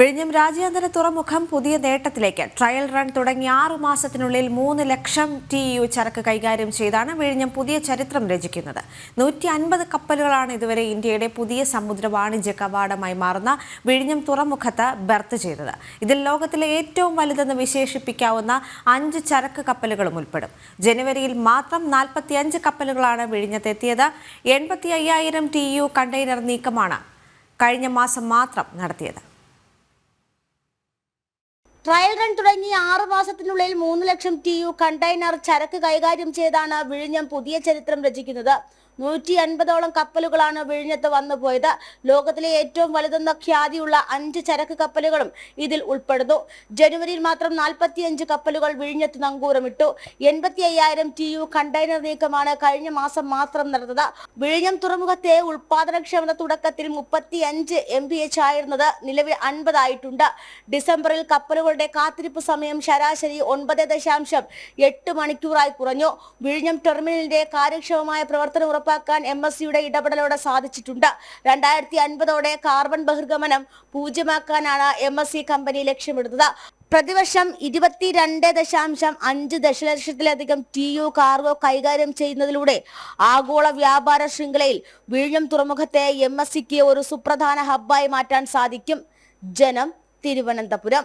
വിഴിഞ്ഞം രാജ്യാന്തര തുറമുഖം പുതിയ നേട്ടത്തിലേക്ക്. ട്രയൽ റൺ തുടങ്ങി ആറു മാസത്തിനുള്ളിൽ മൂന്ന് ലക്ഷം ടി യു ചരക്ക് കൈകാര്യം ചെയ്താണ് വിഴിഞ്ഞം പുതിയ ചരിത്രം രചിക്കുന്നത്. നൂറ്റി അൻപത് കപ്പലുകളാണ് ഇതുവരെ ഇന്ത്യയുടെ പുതിയ സമുദ്ര വാണിജ്യ കവാടമായി മാറുന്ന വിഴിഞ്ഞം തുറമുഖത്ത് ബർത്ത് ചെയ്തത്. ഇതിൽ ലോകത്തിലെ ഏറ്റവും വലുതെന്ന് വിശേഷിപ്പിക്കാവുന്ന അഞ്ച് ചരക്ക് കപ്പലുകളും ഉൾപ്പെടും. ജനുവരിയിൽ മാത്രം നാൽപ്പത്തിയഞ്ച് കപ്പലുകളാണ് വിഴിഞ്ഞത്തെത്തിയത്. എൺപത്തി അയ്യായിരം ടി യു കണ്ടെയ്നർ നീക്കമാണ് കഴിഞ്ഞ മാസം മാത്രം നടത്തിയത്. ട്രയൽ റൺ തുടങ്ങി ആറു മാസത്തിനുള്ളിൽ മൂന്ന് ലക്ഷം ടി യു കണ്ടെയ്നർ ചരക്ക് കൈകാര്യം ചെയ്താണ് വിഴിഞ്ഞം പുതിയ ചരിത്രം രചിക്കുന്നത്. നൂറ്റി അൻപതോളം കപ്പലുകളാണ് വിഴിഞ്ഞത്ത് വന്നു പോയത്. ലോകത്തിലെ ഏറ്റവും വലുതെന്ന ഖ്യാതിയുള്ള അഞ്ച് ചരക്ക് കപ്പലുകളും ഇതിൽ ഉൾപ്പെടുന്നു. ജനുവരിയിൽ മാത്രം നാൽപ്പത്തിയഞ്ച് കപ്പലുകൾ വിഴിഞ്ഞത്ത് നങ്കൂരമിട്ടു. എൺപത്തി അയ്യായിരം ടി യു കണ്ടെയ്നർ നീക്കമാണ് കഴിഞ്ഞ മാസം മാത്രം നടന്നത്. വിഴിഞ്ഞം തുറമുഖത്തെ ഉൽപാദനക്ഷമത തുടക്കത്തിൽ മുപ്പത്തി അഞ്ച് എം പി എച്ച് ആയിരുന്നത് നിലവിൽ അൻപതായിട്ടുണ്ട്. ഡിസംബറിൽ കപ്പലുകളുടെ കാത്തിരിപ്പ് സമയം ശരാശരി ഒൻപത് ദശാംശം എട്ട് മണിക്കൂറായി കുറഞ്ഞു. വിഴിഞ്ഞം ടെർമിനലിന്റെ കാര്യക്ഷമമായ പ്രവർത്തനം ഉറപ്പാക്കാൻ എം എസ് സിയുടെ ഇടപെടലോടെ സാധിച്ചിട്ടുണ്ട്. രണ്ടായിരത്തി അൻപതോടെ കാർബൺ ബഹിർഗമനം പൂജ്യമാക്കാനാണ് എം എസ് സി കമ്പനി ലക്ഷ്യമിടുന്നത്. പ്രതിവർഷം ഇരുപത്തിരണ്ട് ദശാംശം അഞ്ച് ദശലക്ഷത്തിലധികം ടി യു കാർഗോ കൈകാര്യം ചെയ്യുന്നതിലൂടെ ആഗോള വ്യാപാര ശൃംഖലയിൽ വിഴിഞ്ഞം തുറമുഖത്തെ എം എസ് സിക്ക് ഒരു സുപ്രധാന ഹബ്ബായി മാറ്റാൻ സാധിക്കും. ജനം തിരുവനന്തപുരം.